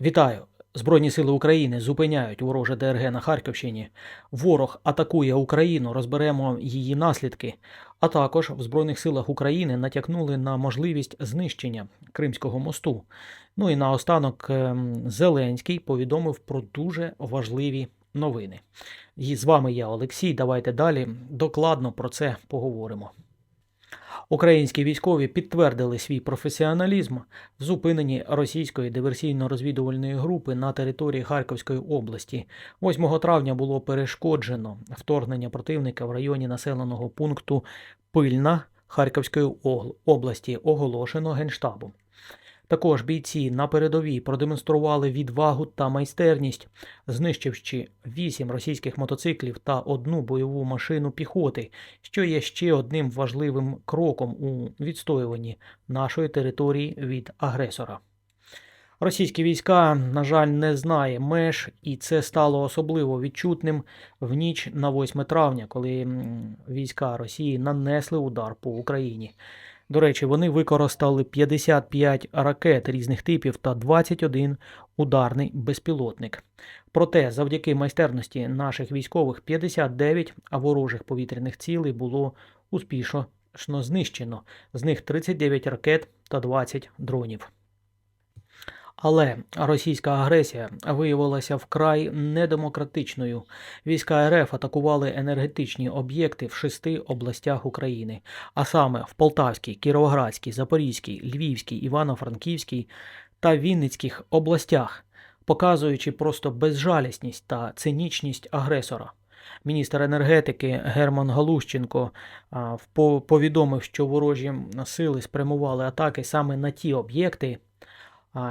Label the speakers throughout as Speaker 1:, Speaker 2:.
Speaker 1: Вітаю! Збройні сили України зупиняють вороже ДРГ на Харківщині. Ворог атакує Україну, розберемо її наслідки. А також в Збройних силах України натякнули на можливість знищення Кримського мосту. Ну і наостанок ем, Зеленський повідомив про дуже важливі новини. І з вами я, Олексій. Давайте далі докладно про це поговоримо. Українські військові підтвердили свій професіоналізм в зупиненні російської диверсійно-розвідувальної групи на території Харківської області. 8 травня було перешкоджено вторгнення противника в районі населеного пункту Пильна Харківської області, оголошено Генштабом. Також бійці на передовій продемонстрували відвагу та майстерність, знищивши 8 російських мотоциклів та одну бойову машину піхоти, що є ще одним важливим кроком у відстоюванні нашої території від агресора. Російські війська, на жаль, не знає меж, і це стало особливо відчутним в ніч на 8 травня, коли війська Росії нанесли удар по Україні. До речі, вони використали 55 ракет різних типів та 21 ударний безпілотник. Проте, завдяки майстерності наших військових 59 ворожих повітряних цілей було успішно знищено, з них 39 ракет та 20 дронів. Але російська агресія виявилася вкрай недемократичною. Війська РФ атакували енергетичні об'єкти в шести областях України, а саме в Полтавській, Кіровоградській, Запорізькій, Львівській, Івано-Франківській та Вінницьких областях, показуючи просто безжалісність та цинічність агресора. Міністр енергетики Герман Галущенко повідомив, що ворожі сили спрямували атаки саме на ті об'єкти,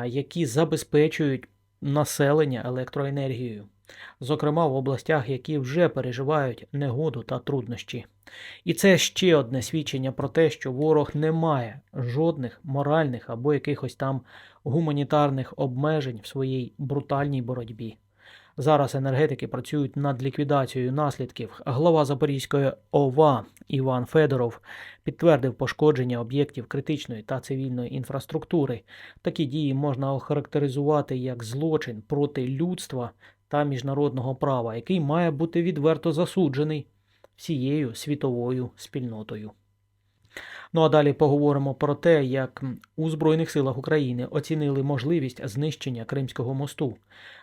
Speaker 1: які забезпечують населення електроенергією, зокрема в областях, які вже переживають негоду та труднощі. І це ще одне свідчення про те, що ворог не має жодних моральних або якихось там гуманітарних обмежень в своїй брутальній боротьбі. Зараз енергетики працюють над ліквідацією наслідків. Глава Запорізької ОВА Іван Федоров підтвердив пошкодження об'єктів критичної та цивільної інфраструктури. Такі дії можна охарактеризувати як злочин проти людства та міжнародного права, який має бути відверто засуджений всією світовою спільнотою. Ну а далі поговоримо про те, як у Збройних силах України оцінили можливість знищення Кримського мосту.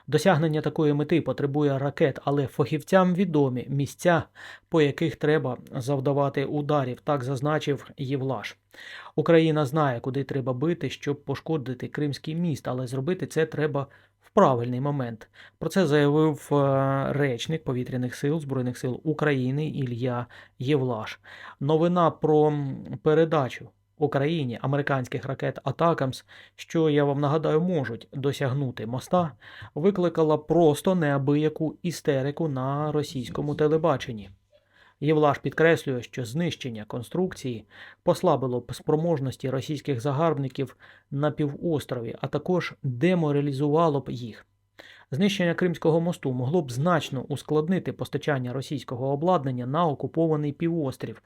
Speaker 1: Досягнення такої мети потребує ракет, але фахівцям відомі місця, по яких треба завдавати ударів, так зазначив Євлаш. Україна знає, куди треба бити, щоб пошкодити Кримський міст, але зробити це треба правильний момент. Про це заявив е, речник повітряних сил Збройних сил України Ілля Євлаш. Новина про передачу Україні американських ракет Атакамс, що я вам нагадаю, можуть досягнути моста, викликала просто неабияку істерику на російському телебаченні. Євлаш підкреслює, що знищення конструкції послабило б спроможності російських загарбників на півострові, а також деморалізувало б їх. Знищення Кримського мосту могло б значно ускладнити постачання російського обладнання на окупований півострів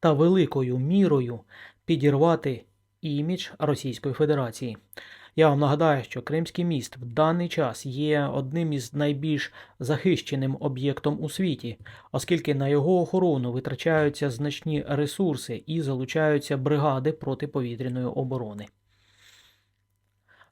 Speaker 1: та великою мірою підірвати імідж Російської Федерації. Я вам нагадаю, що Кримський міст в даний час є одним із найбільш захищеним об'єктом у світі, оскільки на його охорону витрачаються значні ресурси і залучаються бригади протиповітряної оборони.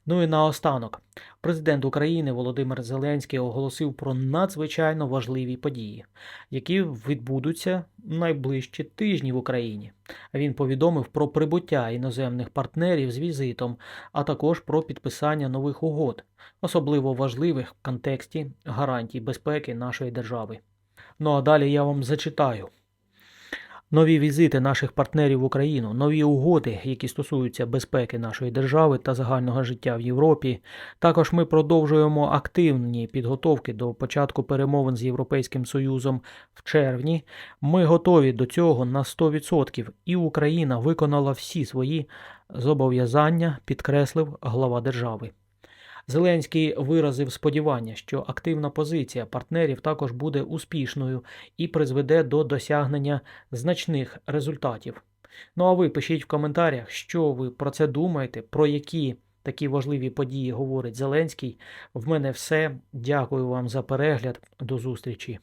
Speaker 1: Ну і наостанок, президент України Володимир Зеленський оголосив про надзвичайно важливі події, які відбудуться найближчі тижні в Україні. Він повідомив про прибуття іноземних партнерів з візитом, а також про підписання нових угод, особливо важливих в контексті гарантій безпеки нашої держави. Ну а далі я вам зачитаю. Нові візити наших партнерів в Україну, нові угоди, які стосуються безпеки нашої держави та загального життя в Європі. Також ми продовжуємо активні підготовки до початку перемовин з Європейським Союзом в червні. Ми готові до цього на 100%, і Україна виконала всі свої зобов'язання, підкреслив глава держави. Зеленський виразив сподівання, що активна позиція партнерів також буде успішною і призведе до досягнення значних результатів. Ну а ви пишіть в коментарях, що ви про це думаєте, про які такі важливі події говорить Зеленський. В мене все. Дякую вам за перегляд. До зустрічі.